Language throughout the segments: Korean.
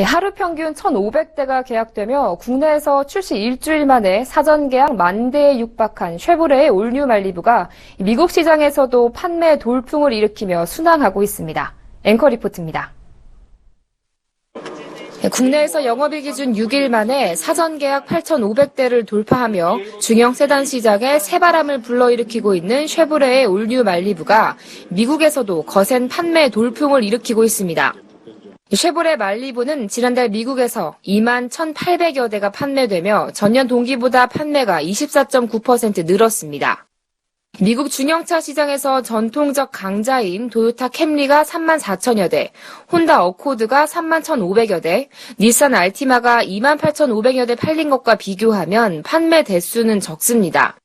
네, 하루 평균 1,500대가 계약되며 국내에서 출시 일주일 만에 사전 계약 만 대에 육박한 쉐보레의 올뉴 말리부가 미국 시장에서도 판매 돌풍을 일으키며 순항하고 있습니다. 앵커 리포트입니다. 네, 국내에서 영업일 기준 6일 만에 사전 계약 8,500대를 돌파하며 중형 세단 시장에 새바람을 불러일으키고 있는 쉐보레의 올뉴 말리부가 미국에서도 거센 판매 돌풍을 일으키고 있습니다. 쉐보레 말리부는 지난달 미국에서 2만 1,800여 대가 판매되며 전년 동기보다 판매가 24.9% 늘었습니다. 미국 중형차 시장에서 전통적 강자인 도요타 캠리가 3만 4천여 대, 혼다 어코드가 3만 1,500여 대, 닛산 알티마가 2만 8,500여 대 팔린 것과 비교하면 판매 대수는 적습니다.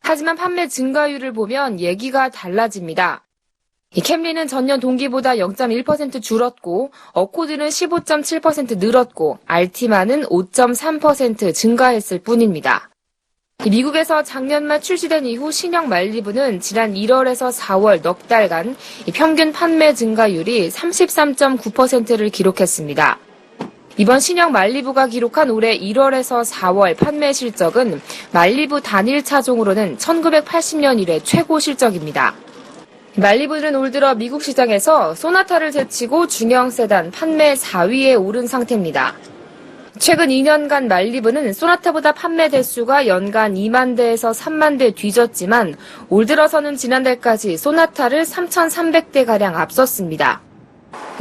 하지만 판매 증가율을 보면 얘기가 달라집니다. 이 캠리는 전년 동기보다 0.1% 줄었고, 어코드는 15.7% 늘었고, 알티마는 5.3% 증가했을 뿐입니다. 미국에서 작년 말 출시된 이후 신형 말리부는 지난 1월에서 4월 넉 달간 평균 판매 증가율이 33.9%를 기록했습니다. 이번 신형 말리부가 기록한 올해 1월에서 4월 판매 실적은 말리부 단일 차종으로는 1980년 이래 최고 실적입니다. 말리부는 올 들어 미국 시장에서 소나타를 제치고 중형 세단 판매 4위에 오른 상태입니다. 최근 2년간 말리부는 소나타보다 판매 대수가 연간 2만 대에서 3만 대 뒤졌지만 올 들어서는 지난달까지 소나타를 3,300대 가량 앞섰습니다.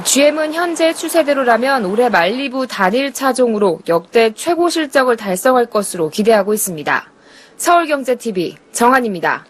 GM은 현재 추세대로라면 올해 말리부 단일 차종으로 역대 최고 실적을 달성할 것으로 기대하고 있습니다. 서울경제TV 정한입니다.